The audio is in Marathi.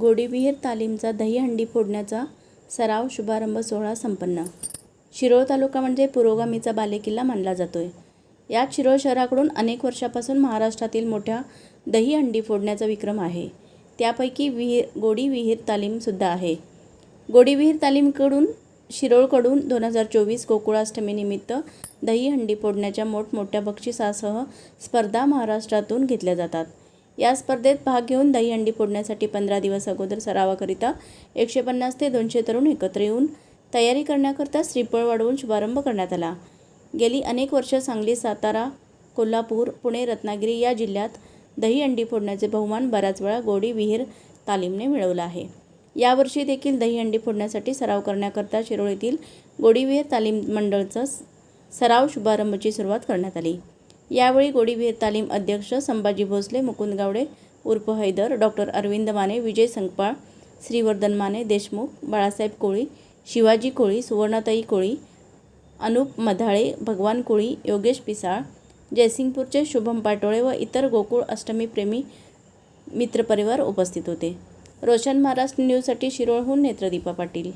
गोडीविहीर तालीमचा दहीहंडी फोडण्याचा सराव शुभारंभ सोहळा संपन्न. शिरोळ तालुका म्हणजे पुरोगामीचा बालेकिल्ला मानला जातोय. यात शिरोळ शहराकडून अनेक वर्षापासून महाराष्ट्रातील मोठ्या दहीहंडी फोडण्याचा विक्रम आहे. त्यापैकी विहीर गोडी विहीर तालीमसुद्धा आहे. गोडी विहीर तालीमकडून शिरोळकडून दोन हजार चोवीस गोकुळाष्टमीनिमित्त दहीहंडी फोडण्याच्या मोठमोठ्या बक्षिसासह स्पर्धा महाराष्ट्रातून घेतल्या जातात. या स्पर्धेत भाग घेऊन दहीहंडी फोडण्यासाठी पंधरा दिवस अगोदर सरावाकरिता एकशे पन्नास ते दोनशे तरुण एकत्र येऊन तयारी करण्याकरता श्रीफळ वाढवून शुभारंभ करण्यात आला. गेली अनेक वर्ष सांगली सातारा कोल्हापूर पुणे रत्नागिरी या जिल्ह्यात दहीहंडी फोडण्याचे बहुमान बऱ्याच वेळा गोडी विहीर तालीमने मिळवलं आहे. यावर्षी देखील दहीहंडी फोडण्यासाठी सराव करण्याकरता शिरोळ येथील गोडीविहीर तालीम मंडळचा स- सराव शुभारंभची सुरुवात करण्यात आली. यावेळी गोडीबीर तालीम अध्यक्ष संभाजी भोसले मुकुंद गावडे उर्फ हैदर डॉक्टर अरविंद माने विजय संकपाळ श्रीवर्धन माने देशमुख बाळासाहेब कोळी शिवाजी कोळी सुवर्णाताई कोळी अनुप मधाळे भगवान कोळी योगेश पिसाळ जयसिंगपूरचे शुभम पाटोळे व इतर गोकुळ अष्टमी प्रेमी मित्रपरिवार उपस्थित होते. रोशन महाराष्ट्र न्यूजसाठी शिरोळहून नेत्रदीपा पाटील.